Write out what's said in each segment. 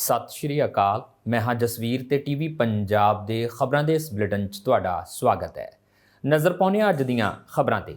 ਸਤਿ ਸ਼੍ਰੀ ਅਕਾਲ। ਮੈਂ ਹਾਂ ਜਸਵੀਰ ਤੇ ਟੀਵੀ ਪੰਜਾਬ ਦੇ ਖਬਰਾਂ ਦੇ ਇਸ ਬੁਲੇਟਿਨ 'ਚ ਤੁਹਾਡਾ ਸਵਾਗਤ ਹੈ। ਨਜ਼ਰ ਪਾਉਂਦੇ ਹਾਂ ਅੱਜ ਦੀਆਂ ਖਬਰਾਂ ਤੇ।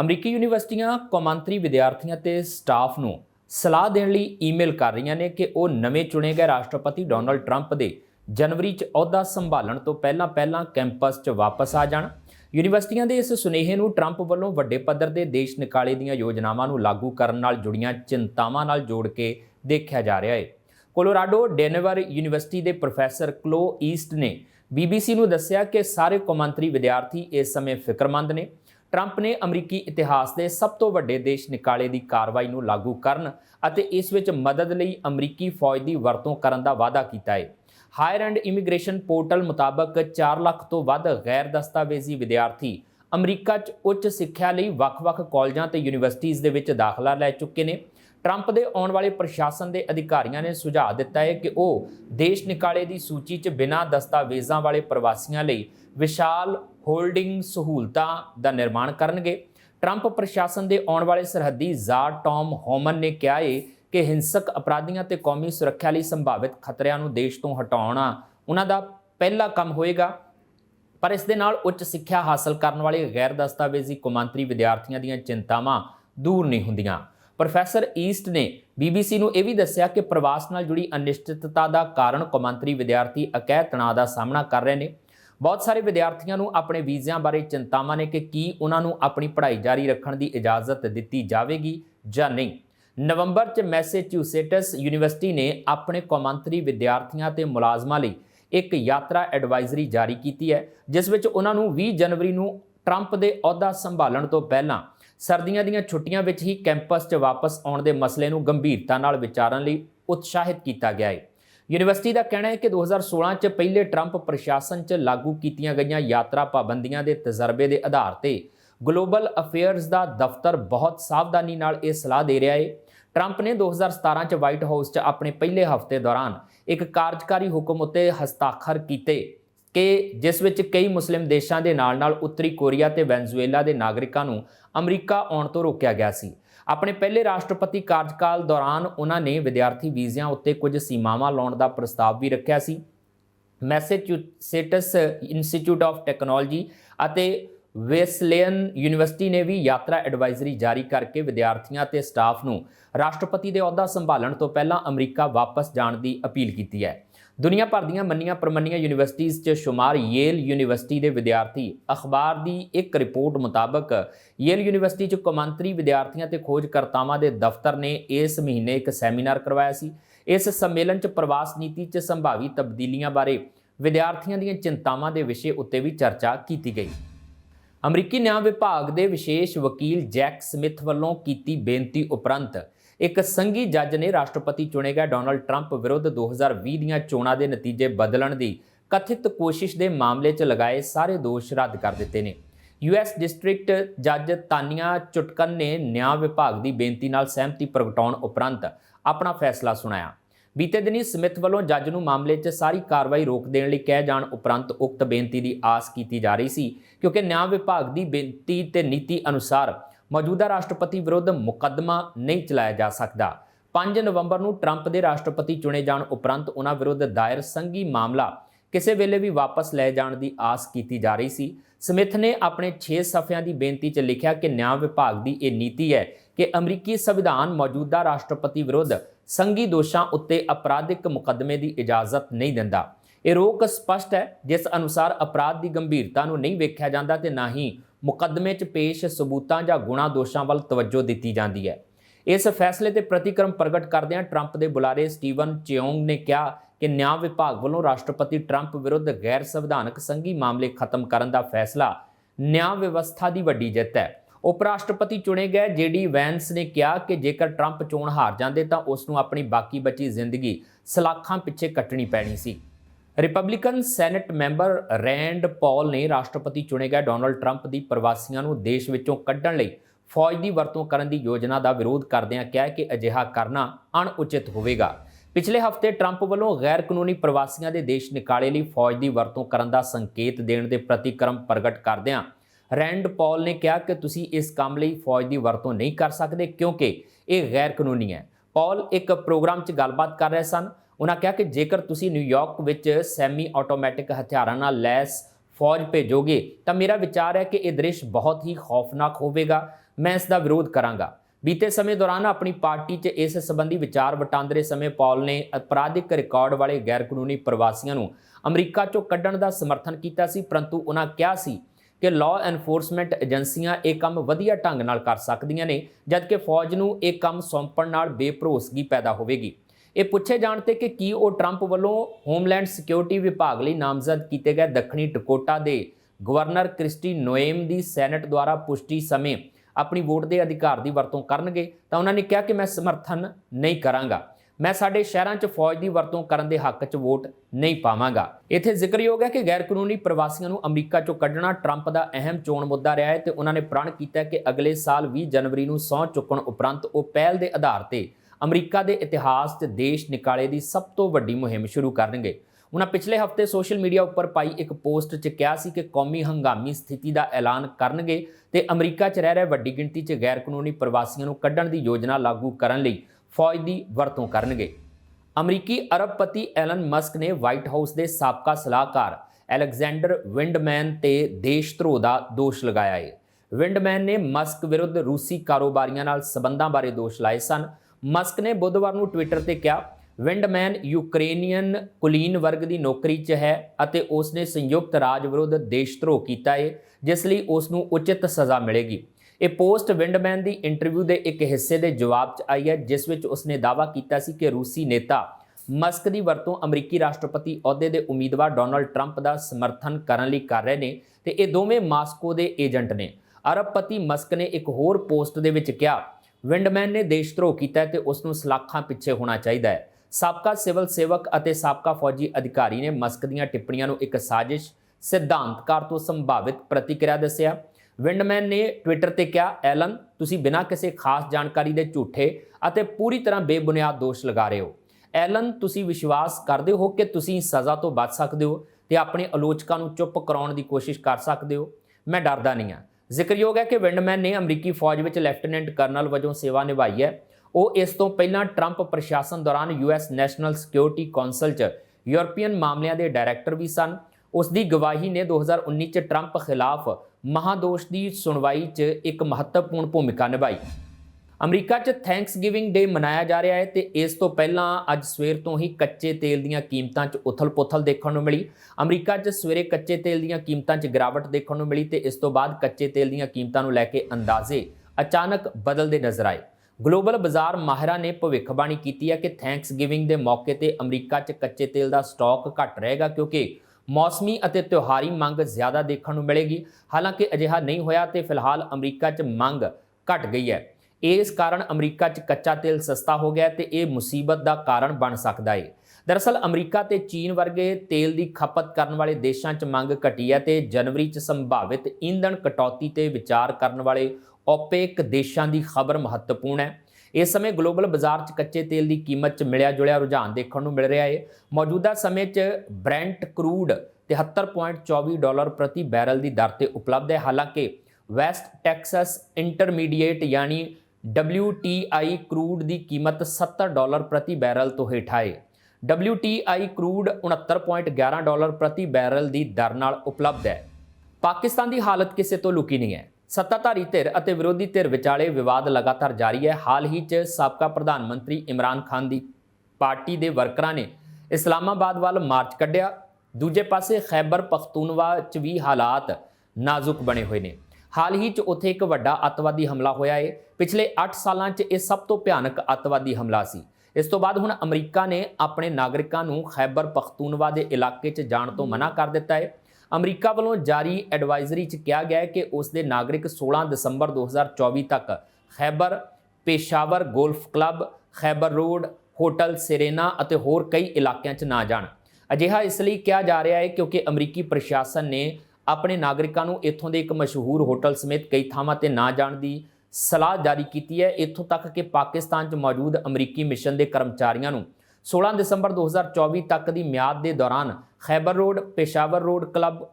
ਅਮਰੀਕੀ ਯੂਨੀਵਰਸਿਟੀਆਂ ਕੌਮਾਂਤਰੀ ਵਿਦਿਆਰਥੀਆਂ ਤੇ ਸਟਾਫ ਨੂੰ ਸਲਾਹ ਦੇਣ ਲਈ ਈਮੇਲ ਕਰ ਰਹੀਆਂ ਨੇ ਕਿ ਉਹ ਨਵੇਂ ਚੁਣੇ ਗਏ ਰਾਸ਼ਟਰਪਤੀ ਡੋਨਲਡ ਟਰੰਪ ਦੇ ਜਨਵਰੀ 'ਚ ਅਹੁਦਾ ਸੰਭਾਲਣ ਤੋਂ ਪਹਿਲਾਂ-ਪਹਿਲਾਂ ਕੈਂਪਸ 'ਚ ਵਾਪਸ ਆ ਜਾਣ। ਯੂਨੀਵਰਸਿਟੀਆਂ ਦੇ ਇਸ ਸੁਨੇਹੇ ਨੂੰ ਟਰੰਪ ਵੱਲੋਂ ਵੱਡੇ ਪੱਧਰ ਦੇ ਦੇਸ਼ ਨਿਕਾਲੇ ਦੀਆਂ ਯੋਜਨਾਵਾਂ ਨੂੰ ਲਾਗੂ ਕਰਨ ਨਾਲ ਜੁੜੀਆਂ ਚਿੰਤਾਵਾਂ ਨਾਲ ਜੋੜ ਕੇ ਦੇਖਿਆ ਜਾ ਰਿਹਾ ਹੈ। ਕੋਲੋਰਾਡੋ ਡੈਨਵਰ ਯੂਨੀਵਰਸਿਟੀ ਦੇ ਪ੍ਰੋਫੈਸਰ ਕਲੋ ਈਸਟ ਨੇ BBC ਨੂੰ ਦੱਸਿਆ ਕਿ ਸਾਰੇ ਕੌਮਾਂਤਰੀ ਵਿਦਿਆਰਥੀ ਇਸ ਸਮੇਂ ਫਿਕਰਮੰਦ ਨੇ। ਟਰੰਪ ਨੇ ਅਮਰੀਕੀ ਇਤਿਹਾਸ ਦੇ ਸਭ ਤੋਂ ਵੱਡੇ ਦੇਸ਼ ਨਿਕਾਲੇ ਦੀ ਕਾਰਵਾਈ ਨੂੰ ਲਾਗੂ ਕਰਨ ਅਤੇ ਇਸ ਵਿੱਚ ਮਦਦ ਲਈ ਅਮਰੀਕੀ ਫੌਜ ਦੀ ਵਰਤੋਂ ਕਰਨ ਦਾ ਵਾਅਦਾ ਕੀਤਾ ਹੈ। ਹਾਇਰ ਐਂਡ ਇਮੀਗ੍ਰੇਸ਼ਨ ਪੋਰਟਲ ਮੁਤਾਬਕ 4 ਲੱਖ ਤੋਂ ਵੱਧ ਗੈਰ ਦਸਤਾਵੇਜ਼ੀ ਵਿਦਿਆਰਥੀ ਅਮਰੀਕਾ 'ਚ ਉੱਚ ਸਿੱਖਿਆ ਲਈ ਵੱਖ-ਵੱਖ ਕਾਲਜਾਂ ਤੇ ਯੂਨੀਵਰਸਿਟੀਆਂ ਦੇ ਵਿੱਚ ਦਾਖਲਾ ਲੈ ਚੁੱਕੇ ਨੇ। ਟਰੰਪ ਦੇ ਆਉਣ ਵਾਲੇ ਪ੍ਰਸ਼ਾਸਨ ਦੇ ਅਧਿਕਾਰੀਆਂ ਨੇ ਸੁਝਾਅ ਦਿੱਤਾ ਹੈ ਕਿ ਉਹ ਦੇਸ਼ ਨਿਕਾਲੇ ਦੀ ਸੂਚੀ 'ਚ ਬਿਨਾਂ ਦਸਤਾਵੇਜ਼ਾਂ ਵਾਲੇ ਪ੍ਰਵਾਸੀਆਂ ਲਈ ਵਿਸ਼ਾਲ ਹੋਲਡਿੰਗ ਸਹੂਲਤਾਂ ਦਾ ਨਿਰਮਾਣ ਕਰਨਗੇ। ਟਰੰਪ ਪ੍ਰਸ਼ਾਸਨ ਦੇ ਆਉਣ ਵਾਲੇ ਸਰਹੱਦੀ ਜ਼ਾਰ ਟੌਮ ਹੋਮਨ ਨੇ ਕਿਹਾ ਹੈ ਕਿ ਹਿੰਸਕ ਅਪਰਾਧੀਆਂ ਤੇ ਕੌਮੀ ਸੁਰੱਖਿਆ ਲਈ ਸੰਭਾਵਿਤ ਖਤਰਿਆਂ ਨੂੰ ਦੇਸ਼ ਤੋਂ ਹਟਾਉਣਾ ਉਹਨਾਂ ਦਾ ਪਹਿਲਾ ਕੰਮ ਹੋਏਗਾ। ਪਰ ਇਸ ਦੇ ਨਾਲ ਉੱਚ ਸਿੱਖਿਆ ਹਾਸਲ ਕਰਨ ਵਾਲੇ ਗੈਰ ਦਸਤਾਵੇਜ਼ੀ ਕੌਮਾਂਤਰੀ ਵਿਦਿਆਰਥੀਆਂ ਦੀਆਂ ਚਿੰਤਾਵਾਂ ਦੂਰ ਨਹੀਂ ਹੁੰਦੀਆਂ। ਪ੍ਰੋਫੈਸਰ ਈਸਟ ਨੇ BBC ਨੂੰ ਇਹ ਵੀ ਦੱਸਿਆ ਕਿ ਪ੍ਰਵਾਸ ਨਾਲ ਜੁੜੀ ਅਨਿਸ਼ਚਿਤਤਾ ਦਾ ਕਾਰਨ ਕੌਮਾਂਤਰੀ ਵਿਦਿਆਰਥੀ ਅਕਹਿ ਤਣਾਅ ਦਾ ਸਾਹਮਣਾ ਕਰ ਰਹੇ ਨੇ। ਬਹੁਤ ਸਾਰੇ ਵਿਦਿਆਰਥੀਆਂ ਨੂੰ ਆਪਣੇ ਵੀਜ਼ਿਆਂ ਬਾਰੇ ਚਿੰਤਾਵਾਂ ਨੇ ਕਿ ਕੀ ਉਹਨਾਂ ਨੂੰ ਆਪਣੀ ਪੜ੍ਹਾਈ ਜਾਰੀ ਰੱਖਣ ਦੀ ਇਜਾਜ਼ਤ ਦਿੱਤੀ ਜਾਵੇਗੀ ਜਾਂ ਨਹੀਂ। ਨਵੰਬਰ 'ਚ ਮੈਸੇਚਿਊਸੇਟਸ ਯੂਨੀਵਰਸਿਟੀ ਨੇ ਆਪਣੇ ਕੌਮਾਂਤਰੀ ਵਿਦਿਆਰਥੀਆਂ ਤੇ ਮੁਲਾਜ਼ਮਾਂ ਲਈ ਇੱਕ ਯਾਤਰਾ ਐਡਵਾਈਜ਼ਰੀ ਜਾਰੀ ਕੀਤੀ ਹੈ, ਜਿਸ ਵਿੱਚ ਉਹਨਾਂ ਨੂੰ 20 ਜਨਵਰੀ ਨੂੰ ਟਰੰਪ ਦੇ ਅਹੁਦਾ ਸੰਭਾਲਣ ਤੋਂ ਪਹਿਲਾਂ ਸਰਦੀਆਂ ਦੀਆਂ ਛੁੱਟੀਆਂ ਵਿੱਚ ਹੀ ਕੈਂਪਸ 'ਚ ਵਾਪਸ ਆਉਣ ਦੇ ਮਸਲੇ ਨੂੰ ਗੰਭੀਰਤਾ ਨਾਲ ਵਿਚਾਰਨ ਲਈ ਉਤਸ਼ਾਹਿਤ ਕੀਤਾ ਗਿਆ ਹੈ ਯੂਨੀਵਰਸਿਟੀ ਦਾ ਕਹਿਣਾ ਹੈ ਕਿ 2016 'ਚ ਪਹਿਲੇ ਟਰੰਪ ਪ੍ਰਸ਼ਾਸਨ 'ਚ ਲਾਗੂ ਕੀਤੀਆਂ ਗਈਆਂ ਯਾਤਰਾ ਪਾਬੰਦੀਆਂ ਦੇ ਤਜਰਬੇ ਦੇ ਆਧਾਰ ਤੇ ਗਲੋਬਲ ਅਫੇਅਰਸ ਦਾ ਦਫ਼ਤਰ ਬਹੁਤ ਸਾਵਧਾਨੀ ਨਾਲ ਇਹ ਸਲਾਹ ਦੇ ਰਿਹਾ ਹੈ ਟਰੰਪ ਨੇ 2017 ਚ ਵਾਈਟ ਹਾਊਸ 'ਚ ਆਪਣੇ ਪਹਿਲੇ ਹਫ਼ਤੇ ਦੌਰਾਨ ਇੱਕ ਕਾਰਜਕਾਰੀ ਹੁਕਮ ਉੱਤੇ ਹਸਤਾਖਰ ਕੀਤੇ। ਕਿ ਜਿਸ ਵਿੱਚ ਕਈ ਮੁਸਲਿਮ ਦੇਸ਼ਾਂ ਦੇ ਨਾਲ-ਨਾਲ ਉੱਤਰੀ ਕੋਰੀਆ ਤੇ ਵੈਨਜ਼ੂਏਲਾ ਦੇ ਨਾਗਰਿਕਾਂ ਨੂੰ ਅਮਰੀਕਾ ਆਉਣ ਤੋਂ ਰੋਕਿਆ ਗਿਆ ਸੀ। ਆਪਣੇ ਪਹਿਲੇ ਰਾਸ਼ਟਰਪਤੀ ਕਾਰਜਕਾਲ ਦੌਰਾਨ ਉਹਨਾਂ ਨੇ ਵਿਦਿਆਰਥੀ ਵੀਜ਼ਿਆਂ ਉੱਤੇ ਕੁਝ ਸੀਮਾਵਾਂ ਲਾਉਣ ਦਾ ਪ੍ਰਸਤਾਵ ਵੀ ਰੱਖਿਆ ਸੀ। ਮੈਸੇਚਿਊਸੇਟਸ ਇੰਸਟੀਚਿਊਟ ਆਫ ਟੈਕਨੋਲੋਜੀ ਅਤੇ ਵੇਸਲੇਨ ਯੂਨੀਵਰਸਿਟੀ ਨੇ ਵੀ ਯਾਤਰਾ ਐਡਵਾਈਜ਼ਰੀ ਜਾਰੀ ਕਰਕੇ ਵਿਦਿਆਰਥੀਆਂ ਤੇ ਸਟਾਫ ਨੂੰ ਰਾਸ਼ਟਰਪਤੀ ਦੇ ਅਹੁਦਾ ਸੰਭਾਲਣ ਤੋਂ ਪਹਿਲਾਂ ਅਮਰੀਕਾ ਵਾਪਸ ਜਾਣ ਦੀ ਅਪੀਲ ਕੀਤੀ ਹੈ। ਦੁਨੀਆ ਭਰ ਦੀਆਂ ਮੰਨੀਆਂ ਪ੍ਰਮੰਨੀਆਂ ਯੂਨੀਵਰਸਿਟੀਆਂ 'ਚ ਸ਼ੁਮਾਰ ਯੇਲ ਯੂਨੀਵਰਸਿਟੀ ਦੇ ਵਿਦਿਆਰਥੀ ਅਖਬਾਰ ਦੀ ਇੱਕ ਰਿਪੋਰਟ ਮੁਤਾਬਕ ਯੇਲ ਯੂਨੀਵਰਸਿਟੀ 'ਚ ਕੌਮਾਂਤਰੀ ਵਿਦਿਆਰਥੀਆਂ ਤੇ ਖੋਜਕਰਤਾਵਾਂ ਦੇ ਦਫ਼ਤਰ ਨੇ ਇਸ ਮਹੀਨੇ ਇੱਕ ਸੈਮੀਨਾਰ ਕਰਵਾਇਆ ਸੀ। ਇਸ ਸੰਮੇਲਨ 'ਚ ਪ੍ਰਵਾਸ ਨੀਤੀ 'ਚ ਸੰਭਾਵੀ ਤਬਦੀਲੀਆਂ ਬਾਰੇ ਵਿਦਿਆਰਥੀਆਂ ਦੀਆਂ ਚਿੰਤਾਵਾਂ ਦੇ ਵਿਸ਼ੇ ਉੱਤੇ ਵੀ ਚਰਚਾ ਕੀਤੀ ਗਈ। ਅਮਰੀਕੀ ਨਿਆਂ ਵਿਭਾਗ ਦੇ ਵਿਸ਼ੇਸ਼ ਵਕੀਲ ਜੈਕ ਸਮਿਥ ਵੱਲੋਂ ਕੀਤੀ ਬੇਨਤੀ ਉਪਰੰਤ ਇੱਕ ਸੰਘੀ ਜੱਜ ਨੇ ਰਾਸ਼ਟਰਪਤੀ ਚੁਣੇ ਗਏ ਡੋਨਲਡ ਟਰੰਪ ਵਿਰੁੱਧ 2020 ਦੀਆਂ ਚੋਣਾਂ ਦੇ ਨਤੀਜੇ ਬਦਲਣ ਦੀ ਕਥਿਤ ਕੋਸ਼ਿਸ਼ ਦੇ ਮਾਮਲੇ 'ਚ ਲਗਾਏ ਸਾਰੇ ਦੋਸ਼ ਰੱਦ ਕਰ ਦਿੱਤੇ ਨੇ। ਯੂਐਸ ਡਿਸਟ੍ਰਿਕਟ ਜੱਜ ਤਾਨੀਆ ਚੁਟਕਨ ਨੇ ਨਿਆਂ ਵਿਭਾਗ ਦੀ ਬੇਨਤੀ ਨਾਲ ਸਹਿਮਤੀ ਪ੍ਰਗਟਾਉਣ ਉਪਰੰਤ ਆਪਣਾ ਫੈਸਲਾ ਸੁਣਾਇਆ। ਬੀਤੇ ਦਿਨੀ ਸਮਿਥ ਵੱਲੋਂ ਜੱਜ ਨੂੰ ਮਾਮਲੇ 'ਚ ਸਾਰੀ ਕਾਰਵਾਈ ਰੋਕ ਦੇਣ ਲਈ ਕਹਿ ਜਾਣ ਉਪਰੰਤ ਉਕਤ ਬੇਨਤੀ ਦੀ ਆਸ ਕੀਤੀ ਜਾ ਰਹੀ ਸੀ, ਕਿਉਂਕਿ ਨਿਆਂ ਵਿਭਾਗ ਦੀ ਬੇਨਤੀ ਤੇ ਨੀਤੀ ਅਨੁਸਾਰ ਮੌਜੂਦਾ ਰਾਸ਼ਟਰਪਤੀ ਵਿਰੁੱਧ ਮੁਕੱਦਮਾ ਨਹੀਂ ਚਲਾਇਆ ਜਾ ਸਕਦਾ। 5 ਨਵੰਬਰ ਨੂੰ ਟਰੰਪ ਦੇ ਰਾਸ਼ਟਰਪਤੀ ਚੁਣੇ ਜਾਣ ਉਪਰੰਤ ਉਹਨਾਂ ਵਿਰੁੱਧ ਦਾਇਰ ਸੰਘੀ ਮਾਮਲਾ ਕਿਸੇ ਵੇਲੇ ਵੀ ਵਾਪਸ ਲੈ ਜਾਣ ਦੀ ਆਸ ਕੀਤੀ ਜਾ ਰਹੀ ਸੀ। ਸਮਿਥ ਨੇ ਆਪਣੇ 6 ਸਫ਼ਿਆਂ ਦੀ ਬੇਨਤੀ 'ਚ ਲਿਖਿਆ ਕਿ ਨਿਆਂ ਵਿਭਾਗ ਦੀ ਇਹ ਨੀਤੀ ਹੈ ਕਿ ਅਮਰੀਕੀ ਸੰਵਿਧਾਨ ਮੌਜੂਦਾ ਰਾਸ਼ਟਰਪਤੀ ਵਿਰੁੱਧ ਸੰਘੀ ਦੋਸ਼ਾਂ ਉੱਤੇ ਅਪਰਾਧਿਕ ਮੁਕੱਦਮੇ ਦੀ ਇਜਾਜ਼ਤ ਨਹੀਂ ਦਿੰਦਾ। ਇਹ ਰੋਕ ਸਪਸ਼ਟ ਹੈ, ਜਿਸ ਅਨੁਸਾਰ ਅਪਰਾਧ ਦੀ ਗੰਭੀਰਤਾ ਨੂੰ ਨਹੀਂ ਵੇਖਿਆ ਜਾਂਦਾ ਤੇ ਨਾ ਹੀ ਮੁਕੱਦਮੇ 'ਚ ਪੇਸ਼ ਸਬੂਤਾਂ ਜਾਂ ਗੁਣਾ ਦੋਸ਼ਾਂ ਵੱਲ ਤਵੱਜੋ ਦਿੱਤੀ ਜਾਂਦੀ ਹੈ। ਇਸ ਫੈਸਲੇ ਤੇ ਪ੍ਰਤੀਕਰਮ ਪ੍ਰਗਟ ਕਰਦਿਆਂ ਟਰੰਪ ਦੇ ਬੁਲਾਰੇ ਸਟੀਵਨ ਚਿਓਂਗ ਨੇ ਕਿਹਾ ਕਿ ਨਿਆਂ ਵਿਭਾਗ ਵੱਲੋਂ ਰਾਸ਼ਟਰਪਤੀ ਟਰੰਪ ਵਿਰੁੱਧ ਗੈਰ ਸੰਵਿਧਾਨਕ ਸੰਘੀ ਮਾਮਲੇ ਖਤਮ ਕਰਨ ਦਾ ਫੈਸਲਾ ਨਿਆਂ ਵਿਵਸਥਾ ਦੀ ਵੱਡੀ ਜਿੱਤ ਹੈ। ਉਪ ਰਾਸ਼ਟਰਪਤੀ ਚੁਣੇ ਗਏ ਜੇਡੀ ਵੈਂਸ ਨੇ ਕਿਹਾ ਕਿ ਜੇਕਰ ਟਰੰਪ ਚੋਣ ਹਾਰ ਜਾਂਦੇ ਤਾਂ ਉਸ ਨੂੰ ਆਪਣੀ ਬਾਕੀ ਬਚੀ ਜ਼ਿੰਦਗੀ ਸਲਾਖਾਂ ਪਿੱਛੇ ਕੱਟਣੀ ਪੈਣੀ ਸੀ। Republican senate member Rand Paul ਨੇ ਰਾਸ਼ਟਰਪਤੀ ਚੁਣੇ ਗਏ ਡੋਨਲਡ ਟਰੰਪ ਦੀ ਪ੍ਰਵਾਸੀਆਂ ਨੂੰ ਦੇਸ਼ ਵਿੱਚੋਂ ਕੱਢਣ ਲਈ ਫੌਜ ਦੀ ਵਰਤੋਂ ਕਰਨ ਦੀ ਯੋਜਨਾ ਦਾ ਵਿਰੋਧ ਕਰਦਿਆਂ ਕਿਹਾ ਕਿ ਅਜਿਹਾ ਕਰਨਾ ਅਣਉਚਿਤ ਹੋਵੇਗਾ। ਪਿਛਲੇ ਹਫ਼ਤੇ ਟਰੰਪ ਵੱਲੋਂ ਗੈਰ ਕਾਨੂੰਨੀ ਪ੍ਰਵਾਸੀਆਂ ਦੇ ਦੇਸ਼ ਨਿਕਾਲੇ ਲਈ ਫੌਜ ਦੀ ਵਰਤੋਂ ਕਰਨ ਦਾ ਸੰਕੇਤ ਦੇਣ ਦੇ ਪ੍ਰਤੀਕਰਮ ਪ੍ਰਗਟ ਕਰਦਿਆਂ ਰੈਂਡ ਪੌਲ ਨੇ ਕਿਹਾ ਕਿ ਤੁਸੀਂ ਇਸ ਕੰਮ ਲਈ ਫੌਜ ਦੀ ਵਰਤੋਂ ਨਹੀਂ ਕਰ ਸਕਦੇ ਕਿਉਂਕਿ ਇਹ ਗੈਰ ਕਾਨੂੰਨੀ ਹੈ। ਪੌਲ ਇੱਕ ਪ੍ਰੋਗਰਾਮ 'ਚ ਗੱਲਬਾਤ ਕਰ ਰਹੇ ਸਨ। ਉਹਨਾਂ ਕਿਹਾ ਕਿ ਜੇਕਰ ਤੁਸੀਂ ਨਿਊਯਾਰਕ ਵਿੱਚ ਸੈਮੀ ਆਟੋਮੈਟਿਕ ਹਥਿਆਰਾਂ ਨਾਲ ਲੈਸ ਫੌਜ ਭੇਜੋਗੇ, ਤਾਂ ਮੇਰਾ ਵਿਚਾਰ ਹੈ ਕਿ ਇਹ ਦ੍ਰਿਸ਼ ਬਹੁਤ ਹੀ ਖੌਫਨਾਕ ਹੋਵੇਗਾ। ਮੈਂ ਇਸ ਦਾ ਵਿਰੋਧ ਕਰਾਂਗਾ। ਬੀਤੇ ਸਮੇਂ ਦੌਰਾਨ ਆਪਣੀ ਪਾਰਟੀ 'ਚ ਇਸ ਸੰਬੰਧੀ ਵਿਚਾਰ ਵਟਾਂਦਰੇ ਸਮੇਂ ਪੌਲ ਨੇ ਅਪਰਾਧਿਕ ਰਿਕਾਰਡ ਵਾਲੇ ਗੈਰਕਾਨੂੰਨੀ ਪ੍ਰਵਾਸੀਆਂ ਨੂੰ ਅਮਰੀਕਾ 'ਚੋਂ ਕੱਢਣ ਦਾ ਸਮਰਥਨ ਕੀਤਾ ਸੀ, ਪਰੰਤੂ ਉਹਨਾਂ ਕਿਹਾ ਸੀ ਕਿ ਲਾਅ ਐਨਫੋਰਸਮੈਂਟ ਏਜੰਸੀਆਂ ਇਹ ਕੰਮ ਵਧੀਆ ਢੰਗ ਨਾਲ ਕਰ ਸਕਦੀਆਂ ਨੇ, ਜਦਕਿ ਫੌਜ ਨੂੰ ਇਹ ਕੰਮ ਸੌਂਪਣ ਨਾਲ ਬੇਭਰੋਸਗੀ ਪੈਦਾ ਹੋਵੇਗੀ। ਇਹ ਪੁੱਛੇ ਜਾਣ ਤੇ ਕਿ ਕੀ ਉਹ ਟਰੰਪ ਵੱਲੋਂ ਹੋਮਲੈਂਡ ਸਿਕਿਉਰਿਟੀ ਵਿਭਾਗ ਲਈ ਨਾਮਜ਼ਦ ਕੀਤੇ ਗਏ ਦੱਖਣੀ ਟਕੋਟਾ ਦੇ ਗਵਰਨਰ ਕ੍ਰਿਸਟੀ ਨੋਏਮ ਦੀ ਸੈਨੇਟ ਦੁਆਰਾ ਪੁਸ਼ਟੀ ਸਮੇਂ ਆਪਣੀ ਵੋਟ ਦੇ ਅਧਿਕਾਰ ਦੀ ਵਰਤੋਂ ਕਰਨਗੇ, ਤਾਂ ਉਹਨਾਂ ਨੇ ਕਿਹਾ ਕਿ ਮੈਂ ਸਮਰਥਨ ਨਹੀਂ ਕਰਾਂਗਾ। ਮੈਂ ਸਾਡੇ ਸ਼ਹਿਰਾਂ 'ਚ ਫੌਜ ਦੀ ਵਰਤੋਂ ਕਰਨ ਦੇ ਹੱਕ 'ਚ ਵੋਟ ਨਹੀਂ ਪਾਵਾਂਗਾ। ਇੱਥੇ ਜ਼ਿਕਰਯੋਗ ਹੈ ਕਿ ਗੈਰ ਕਾਨੂੰਨੀ ਪ੍ਰਵਾਸੀਆਂ ਨੂੰ ਅਮਰੀਕਾ 'ਚੋਂ ਕੱਢਣਾ ਟਰੰਪ ਦਾ ਅਹਿਮ ਚੋਣ ਮੁੱਦਾ ਰਿਹਾ ਹੈ ਤੇ ਉਹਨਾਂ ਨੇ ਪ੍ਰਣ ਕੀਤਾ ਕਿ ਅਗਲੇ ਸਾਲ 20 ਜਨਵਰੀ ਨੂੰ ਸਹੁੰ ਚੁੱਕਣ ਉਪਰੰਤ ਉਹ ਪਹਿਲ ਦੇ ਆਧਾਰ ਤੇ ਅਮਰੀਕਾ ਦੇ ਇਤਿਹਾਸ 'ਚ ਦੇਸ਼ ਨਿਕਾਲੇ ਦੀ ਸਭ ਤੋਂ ਵੱਡੀ ਮੁਹਿੰਮ ਸ਼ੁਰੂ ਕਰਨਗੇ। ਉਹਨਾਂ ਪਿਛਲੇ ਹਫ਼ਤੇ ਸੋਸ਼ਲ ਮੀਡੀਆ ਉੱਪਰ ਪਾਈ ਇੱਕ ਪੋਸਟ 'ਚ ਕਿਹਾ ਸੀ ਕਿ ਕੌਮੀ ਹੰਗਾਮੀ ਸਥਿਤੀ ਦਾ ਐਲਾਨ ਕਰਨਗੇ ਤੇ ਅਮਰੀਕਾ 'ਚ ਰਹਿ ਰਹੇ ਵੱਡੀ ਗਿਣਤੀ 'ਚ ਗੈਰ ਕਾਨੂੰਨੀ ਪ੍ਰਵਾਸੀਆਂ ਨੂੰ ਕੱਢਣ ਦੀ ਯੋਜਨਾ ਲਾਗੂ ਕਰਨ ਲਈ ਫੌਜ ਦੀ ਵਰਤੋਂ ਕਰਨਗੇ। ਅਮਰੀਕੀ ਅਰਬਪਤੀ ਐਲਨ ਮਸਕ ਨੇ ਵਾਈਟ ਹਾਊਸ ਦੇ ਸਾਬਕਾ ਸਲਾਹਕਾਰ ਅਲੈਗਜ਼ੈਂਡਰ ਵਿੰਡਮੈਨ ਤੇ ਦੇਸ਼ ਦੇਸ਼ਧਰੋਹ ਦਾ ਦੋਸ਼ ਲਗਾਇਆ ਹੈ। ਵਿੰਡਮੈਨ ਨੇ ਮਸਕ ਵਿਰੁੱਧ ਰੂਸੀ ਕਾਰੋਬਾਰੀਆਂ ਨਾਲ ਸਬੰਧਾਂ ਬਾਰੇ ਦੋਸ਼ ਲਾਏ ਸਨ। ਮਸਕ ਨੇ ਬੁੱਧਵਾਰ ਨੂੰ ਟਵਿੱਟਰ ਤੇ ਕਿਹਾ, ਵਿੰਡਮੈਨ ਯੂਕਰੇਨੀਅਨ ਕੁਲੀਨ ਵਰਗ ਦੀ ਨੌਕਰੀ 'ਚ ਹੈ ਅਤੇ ਉਸ ਨੇ ਸੰਯੁਕਤ ਰਾਜ ਵਿਰੁੱਧ ਦੇਸ਼ਧਰੋਹ ਕੀਤਾ ਹੈ ਜਿਸ ਲਈ ਉਸ ਨੂੰ ਉਚਿਤ ਸਜ਼ਾ ਮਿਲੇਗੀ। ਇਹ ਪੋਸਟ ਵਿੰਡਮੈਨ ਦੀ ਇੰਟਰਵਿਊ ਦੇ ਇੱਕ ਹਿੱਸੇ ਦੇ ਜਵਾਬ 'ਚ ਆਈ ਹੈ, ਜਿਸ ਵਿੱਚ ਉਸਨੇ ਦਾਅਵਾ ਕੀਤਾ ਸੀ ਕਿ ਰੂਸੀ ਨੇਤਾ ਮਸਕ ਦੀ ਵਰਤੋਂ ਅਮਰੀਕੀ ਰਾਸ਼ਟਰਪਤੀ ਅਹੁਦੇ ਦੇ ਉਮੀਦਵਾਰ ਡੋਨਲਡ ਟਰੰਪ ਦਾ ਸਮਰਥਨ ਕਰਨ ਲਈ ਕਰ ਰਹੇ ਨੇ ਤੇ ਇਹ ਦੋਵੇਂ ਮਾਸਕੋ ਦੇ ਏਜੰਟ ਨੇ। ਅਰਬਪਤੀ ਮਸਕ ਨੇ ਇੱਕ ਹੋਰ ਪੋਸਟ ਦੇ ਵਿੱਚ ਕਿਹਾ ਵਿੰਡਮੈਨ ਨੇ ਦੇਸ਼ ਦੇਸ਼ਧਰੋਹ ਕੀਤਾ ਹੈ ਤੇ ਉਸ ਨੂੰ ਸਲਾਖਾਂ ਪਿੱਛੇ ਹੋਣਾ ਚਾਹੀਦਾ ਹੈ। ਸਾਬਕਾ ਸਿਵਲ ਸੇਵਕ ਅਤੇ ਸਾਬਕਾ ਫੌਜੀ ਅਧਿਕਾਰੀ ਨੇ ਮਸਕ ਦੀਆਂ ਟਿੱਪਣੀਆਂ ਨੂੰ ਇੱਕ ਸਾਜ਼ਿਸ਼, ਸਿਧਾਂਤਕਾਰ ਤੋਂ ਸੰਭਾਵਿਤ ਪ੍ਰਤੀਕਿਰਿਆ ਦੱਸਿਆ। ਵਿੰਡਮੈਨ ਨੇ ਟਵਿੱਟਰ ਤੇ ਕਿਹਾ, ਐਲਨ, ਤੁਸੀਂ ਬਿਨਾਂ ਕਿਸੇ ਖਾਸ ਜਾਣਕਾਰੀ ਦੇ ਝੂਠੇ ਅਤੇ ਪੂਰੀ ਤਰ੍ਹਾਂ ਬੇਬੁਨਿਆਦ ਦੋਸ਼ ਲਗਾ ਰਹੇ ਹੋ। ਐਲਨ, ਤੁਸੀਂ ਵਿਸ਼ਵਾਸ ਕਰਦੇ ਹੋ ਕਿ ਤੁਸੀਂ ਸਜ਼ਾ ਤੋਂ ਬਚ ਸਕਦੇ ਹੋ ਤੇ ਆਪਣੇ ਆਲੋਚਕਾਂ ਨੂੰ ਚੁੱਪ ਕਰਾਉਣ ਦੀ ਕੋਸ਼ਿਸ਼ ਕਰ ਸਕਦੇ ਹੋ। ਮੈਂ ਡਰਦਾ ਨਹੀਂ ਹਾਂ। ਜ਼ਿਕਰਯੋਗ ਹੈ ਕਿ ਵਿੰਡਮੈਨ ਨੇ ਅਮਰੀਕੀ ਫੌਜ ਵਿੱਚ ਲੈਫਟੀਨੈਂਟ ਕਰਨਲ ਵਜੋਂ ਸੇਵਾ ਨਿਭਾਈ ਹੈ। ਉਹ ਇਸ ਤੋਂ ਪਹਿਲਾਂ ਟਰੰਪ ਪ੍ਰਸ਼ਾਸਨ ਦੌਰਾਨ ਯੂਐਸ ਨੈਸ਼ਨਲ ਸਿਕਿਉਰਿਟੀ ਕੌਂਸਲ 'ਚ ਯੂਰਪੀਅਨ ਮਾਮਲਿਆਂ ਦੇ ਡਾਇਰੈਕਟਰ ਵੀ ਸਨ। ਉਸ ਦੀ ਗਵਾਹੀ ਨੇ 2019 'ਚ ਟਰੰਪ ਖਿਲਾਫ ਮਹਾਦੋਸ਼ ਦੀ ਸੁਣਵਾਈ 'ਚ ਇੱਕ ਮਹੱਤਵਪੂਰਨ ਭੂਮਿਕਾ ਨਿਭਾਈ। ਅਮਰੀਕਾ 'ਚ ਥੈਂਕਸਗਿਵਿੰਗ ਡੇ ਮਨਾਇਆ ਜਾ ਰਿਹਾ ਹੈ ਤੇ ਇਸ ਤੋਂ ਪਹਿਲਾਂ ਅੱਜ ਸਵੇਰ ਤੋਂ ਹੀ ਕੱਚੇ ਤੇਲ ਦੀਆਂ ਕੀਮਤਾਂ 'ਚ ਉਥਲ-ਪੁਥਲ ਦੇਖਣ ਨੂੰ ਮਿਲੀ। ਅਮਰੀਕਾ 'ਚ ਸਵੇਰੇ ਕੱਚੇ ਤੇਲ ਦੀਆਂ ਕੀਮਤਾਂ 'ਚ ਗਿਰਾਵਟ ਦੇਖਣ ਨੂੰ ਮਿਲੀ ਤੇ ਇਸ ਤੋਂ ਬਾਅਦ ਕੱਚੇ ਤੇਲ ਦੀਆਂ ਕੀਮਤਾਂ ਨੂੰ ਲੈ ਕੇ ਅੰਦਾਜ਼ੇ ਅਚਾਨਕ ਬਦਲਦੇ ਨਜ਼ਰ ਆਏ। ਗਲੋਬਲ ਬਾਜ਼ਾਰ ਮਾਹਿਰਾਂ ਨੇ ਭਵਿੱਖਬਾਣੀ ਕੀਤੀ ਹੈ ਕਿ ਥੈਂਕਸਗਿਵਿੰਗ ਦੇ ਮੌਕੇ ਤੇ ਅਮਰੀਕਾ 'ਚ ਕੱਚੇ ਤੇਲ ਦਾ ਸਟਾਕ ਘਟ ਰਹੇਗਾ ਕਿਉਂਕਿ ਮੌਸਮੀ ਅਤੇ ਤਿਉਹਾਰੀ ਮੰਗ ਜ਼ਿਆਦਾ ਦੇਖਣ ਨੂੰ ਮਿਲੇਗੀ। ਹਾਲਾਂਕਿ ਅਜਿਹਾ ਨਹੀਂ ਹੋਇਆ ਤੇ ਫਿਲਹਾਲ ਅਮਰੀਕਾ 'ਚ ਮੰਗ ਘਟ ਗਈ ਹੈ। ਇਸ ਕਾਰਨ ਅਮਰੀਕਾ 'ਚ ਕੱਚਾ ਤੇਲ ਸਸਤਾ ਹੋ ਗਿਆ ਤੇ ਇਹ ਮੁਸੀਬਤ ਦਾ ਕਾਰਨ ਬਣ ਸਕਦਾ ਹੈ ਦਰਅਸਲ, ਅਮਰੀਕਾ ਤੇ ਚੀਨ ਵਰਗੇ ਤੇਲ ਦੀ ਖਪਤ ਕਰਨ ਵਾਲੇ ਦੇਸ਼ਾਂ 'ਚ ਮੰਗ ਘਟੀ ਹੈ ਤੇ ਜਨਵਰੀ 'ਚ ਸੰਭਾਵਿਤ ਈਂਧਣ ਕਟੌਤੀ ਤੇ ਵਿਚਾਰ ਕਰਨ ਵਾਲੇ ਓਪੇਕ ਦੇਸ਼ਾਂ ਦੀ ਖਬਰ ਮਹੱਤਵਪੂਰਨ ਹੈ। ਇਸ ਸਮੇਂ ਗਲੋਬਲ ਬਾਜ਼ਾਰ 'ਚ ਕੱਚੇ ਤੇਲ ਦੀ ਕੀਮਤ 'ਚ ਮਿਲਿਆ ਜੁਲਿਆ ਰੁਝਾਨ ਦੇਖਣ ਨੂੰ ਮਿਲ ਰਿਹਾ ਹੈ ਮੌਜੂਦਾ ਸਮੇਂ 'ਚ ਬ੍ਰੈਂਟ ਕਰੂਡ 73.24 ਡਾਲਰ ਪ੍ਰਤੀ ਬੈਰਲ ਦੀ ਦਰ ਤੇ ਉਪਲਬਧ ਹੈ। ਹਾਲਾਂਕਿ, ਵੈਸਟ ਟੈਕਸਸ ਇੰਟਰਮੀਡੀਏਟ ਯਾਨੀ WTI ਕਰੂਡ ਦੀ ਕੀਮਤ 70 ਡਾਲਰ ਪ੍ਰਤੀ ਬੈਰਲ ਤੋਂ ਹੇਠਾਂ ਹੈ WTI ਕਰੂਡ 69.11 ਡਾਲਰ ਪ੍ਰਤੀ ਬੈਰਲ ਦੀ ਦਰ ਨਾਲ ਉਪਲਬਧ ਹੈ। ਪਾਕਿਸਤਾਨ ਦੀ ਹਾਲਤ ਕਿਸੇ ਤੋਂ ਲੁਕੀ ਨਹੀਂ ਹੈ। ਸੱਤਾਧਾਰੀ ਧਿਰ ਅਤੇ ਵਿਰੋਧੀ ਧਿਰ ਵਿਚਾਲੇ ਵਿਵਾਦ ਲਗਾਤਾਰ ਜਾਰੀ ਹੈ। ਹਾਲ ਹੀ 'ਚ ਸਾਬਕਾ ਪ੍ਰਧਾਨ ਮੰਤਰੀ ਇਮਰਾਨ ਖਾਨ ਦੀ ਪਾਰਟੀ ਦੇ ਵਰਕਰਾਂ ਨੇ ਇਸਲਾਮਾਬਾਦ ਵੱਲ ਮਾਰਚ ਕੱਢਿਆ। ਦੂਜੇ ਪਾਸੇ ਖੈਬਰ ਪਖਤੂਨਵਾ 'ਚ ਵੀ ਹਾਲਾਤ ਨਾਜ਼ੁਕ ਬਣੇ ਹੋਏ ਨੇ। ਹਾਲ ਹੀ 'ਚ ਉੱਥੇ ਇੱਕ ਵੱਡਾ ਅੱਤਵਾਦੀ ਹਮਲਾ ਹੋਇਆ ਹੈ ਪਿਛਲੇ 8 ਸਾਲਾਂ 'ਚ ਇਹ ਸਭ ਤੋਂ ਭਿਆਨਕ ਅੱਤਵਾਦੀ ਹਮਲਾ ਸੀ। ਇਸ ਤੋਂ ਬਾਅਦ ਹੁਣ ਅਮਰੀਕਾ ਨੇ ਆਪਣੇ ਨਾਗਰਿਕਾਂ ਨੂੰ ਖੈਬਰ ਪਖਤੂਨਵਾ ਦੇ ਇਲਾਕੇ 'ਚ ਜਾਣ ਤੋਂ ਮਨਾ ਕਰ ਦਿੱਤਾ ਹੈ ਅਮਰੀਕਾ ਵੱਲੋਂ ਜਾਰੀ ਐਡਵਾਈਜ਼ਰੀ 'ਚ ਕਿਹਾ ਗਿਆ ਹੈ ਕਿ ਉਸ ਦੇ ਨਾਗਰਿਕ 16 ਦਸੰਬਰ 2024 ਤੱਕ Khyber Peshawar golf club, Khyber road, hotel Serena ਅਤੇ ਹੋਰ ਕਈ ਇਲਾਕਿਆਂ 'ਚ ਨਾ ਜਾਣ। ਅਜਿਹਾ ਇਸ ਲਈ ਕਿਹਾ ਜਾ ਰਿਹਾ ਹੈ ਕਿਉਂਕਿ ਅਮਰੀਕੀ ਪ੍ਰਸ਼ਾਸਨ ਨੇ ਆਪਣੇ ਨਾਗਰਿਕਾਂ ਨੂੰ ਇੱਥੋਂ ਦੇ ਇੱਕ ਮਸ਼ਹੂਰ ਹੋਟਲ ਸਮੇਤ ਕਈ ਥਾਵਾਂ ਤੇ ਨਾ ਜਾਣ ਦੀ ਸਲਾਹ ਜਾਰੀ ਕੀਤੀ ਹੈ। ਇੱਥੋਂ ਤੱਕ ਕਿ ਪਾਕਿਸਤਾਨ 'ਚ ਮੌਜੂਦ ਅਮਰੀਕੀ ਮਿਸ਼ਨ ਦੇ ਕਰਮਚਾਰੀਆਂ ਨੂੰ 16 ਦਸੰਬਰ 2024 ਤੱਕ ਦੀ ਮਿਆਦ ਦੇ ਦੌਰਾਨ Khyber road, Peshawar road club,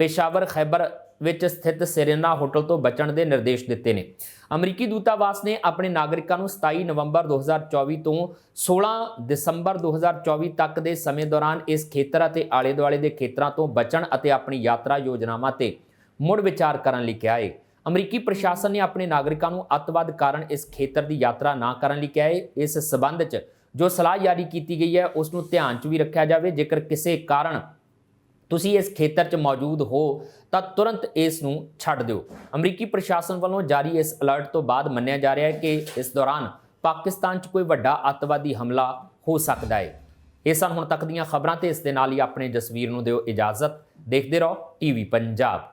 Peshawar Khyber ਵਿੱਚ ਸਥਿਤ ਸਿਰੇਨਾ ਹੋਟਲ ਤੋਂ ਬਚਣ ਦੇ ਨਿਰਦੇਸ਼ ਦਿੱਤੇ ਨੇ। ਅਮਰੀਕੀ ਦੂਤਾਵਾਸ ਨੇ ਆਪਣੇ ਨਾਗਰਿਕਾਂ ਨੂੰ 27 ਨਵੰਬਰ 2024 ਤੋਂ 16 ਦਸੰਬਰ 2024 ਤੱਕ ਦੇ ਸਮੇਂ ਦੌਰਾਨ ਇਸ ਖੇਤਰ ਅਤੇ ਆਲੇ-ਦੁਆਲੇ ਦੇ ਖੇਤਰਾਂ ਤੋਂ ਬਚਣ ਅਤੇ ਆਪਣੀ ਯਾਤਰਾ ਯੋਜਨਾਵਾਂ ਤੇ ਮੁੜ ਵਿਚਾਰ ਕਰਨ ਲਈ ਕਿਹਾ ਹੈ ਅਮਰੀਕੀ ਪ੍ਰਸ਼ਾਸਨ ਨੇ ਆਪਣੇ ਨਾਗਰਿਕਾਂ ਨੂੰ ਅੱਤਵਾਦ ਕਾਰਨ ਇਸ ਖੇਤਰ ਦੀ ਯਾਤਰਾ ਨਾ ਕਰਨ ਲਈ ਕਿਹਾ ਹੈ ਇਸ ਸਬੰਧ 'ਚ ਜੋ ਸਲਾਹ ਜਾਰੀ ਕੀਤੀ ਗਈ ਹੈ, ਉਸ ਨੂੰ ਧਿਆਨ 'ਚ ਵੀ ਰੱਖਿਆ ਜਾਵੇ। ਜੇਕਰ ਕਿਸੇ ਕਾਰਨ ਤੁਸੀਂ ਇਸ ਖੇਤਰ 'ਚ ਮੌਜੂਦ ਹੋ, ਤਾਂ ਤੁਰੰਤ ਇਸ ਨੂੰ ਛੱਡ ਦਿਓ। ਅਮਰੀਕੀ ਪ੍ਰਸ਼ਾਸਨ ਵੱਲੋਂ ਜਾਰੀ ਇਸ ਅਲਰਟ ਤੋਂ ਬਾਅਦ ਮੰਨਿਆ ਜਾ ਰਿਹਾ ਹੈ ਕਿ ਇਸ ਦੌਰਾਨ ਪਾਕਿਸਤਾਨ 'ਚ ਕੋਈ ਵੱਡਾ ਅੱਤਵਾਦੀ ਹਮਲਾ ਹੋ ਸਕਦਾ ਹੈ। ਇਹ ਸਨ ਹੁਣ ਤੱਕ ਦੀਆਂ ਖਬਰਾਂ ਤੇ ਇਸ ਦੇ ਨਾਲ ਹੀ ਆਪਣੇ ਜਸਵੀਰ ਨੂੰ ਦਿਓ ਇਜਾਜ਼ਤ। ਦੇਖਦੇ ਰਹੋ ਟੀਵੀ ਪੰਜਾਬ।